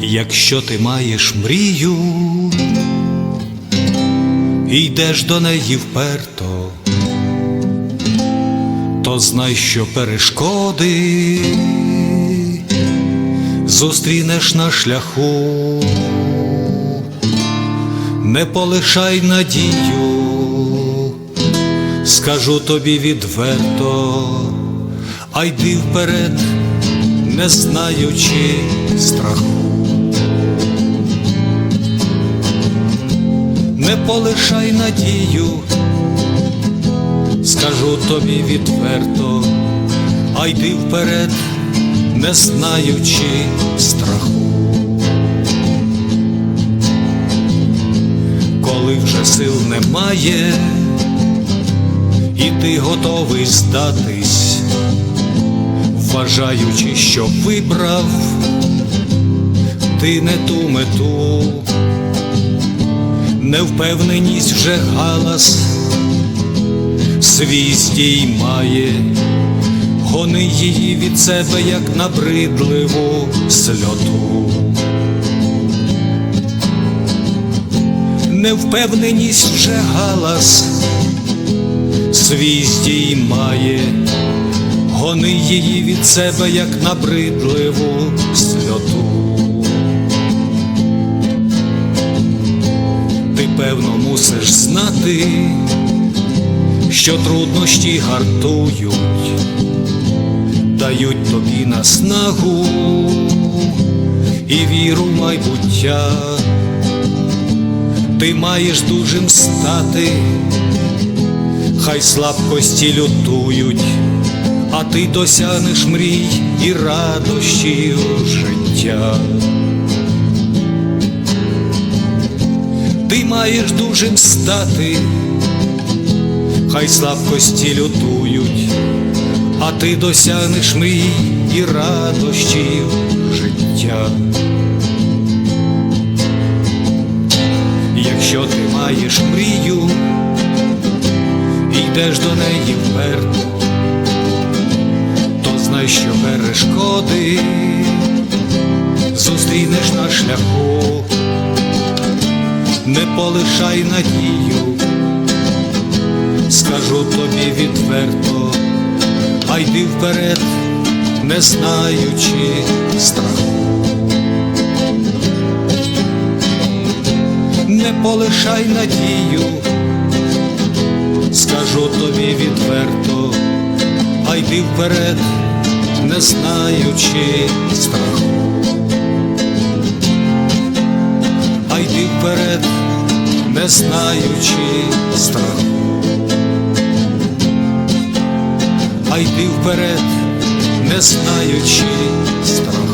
Якщо ти маєш мрію і йдеш до неї вперто, то знай, що перешкоди зустрінеш на шляху, не полишай надію, скажу тобі відверто, а йди вперед, не знаючи страху. Не полишай надію, скажу тобі відверто, а йди вперед, не знаючи страху. Коли вже сил немає, і ти готовий здатись, вважаючи, що вибрав ти не ту мету, невпевненість вже галас свій здіймає, гони її від себе, як набридливу сльоту. Невпевненість вже галас свій здіймає, гони її від себе, як набридливу сльоту. Певно мусиш знати, що труднощі гартують, дають тобі наснагу і віру в майбуття. Ти маєш дужим стати, хай слабкості лютують, а ти досягнеш мрій і радощів життя. Маєш дужим стати, хай слабкості лютують, а ти досягнеш мрій і радощів життя. Якщо ти маєш мрію і йдеш до неї вперто, то знай, що перешкоди зустрінеш на шляху, не полишай надію, скажу тобі відверто, а йди вперед, не знаючи страху. не полишай надію, скажу тобі відверто, а йди вперед, не знаючи страху, вперед, не знаючи страху, а йди вперед, не знаючи страху.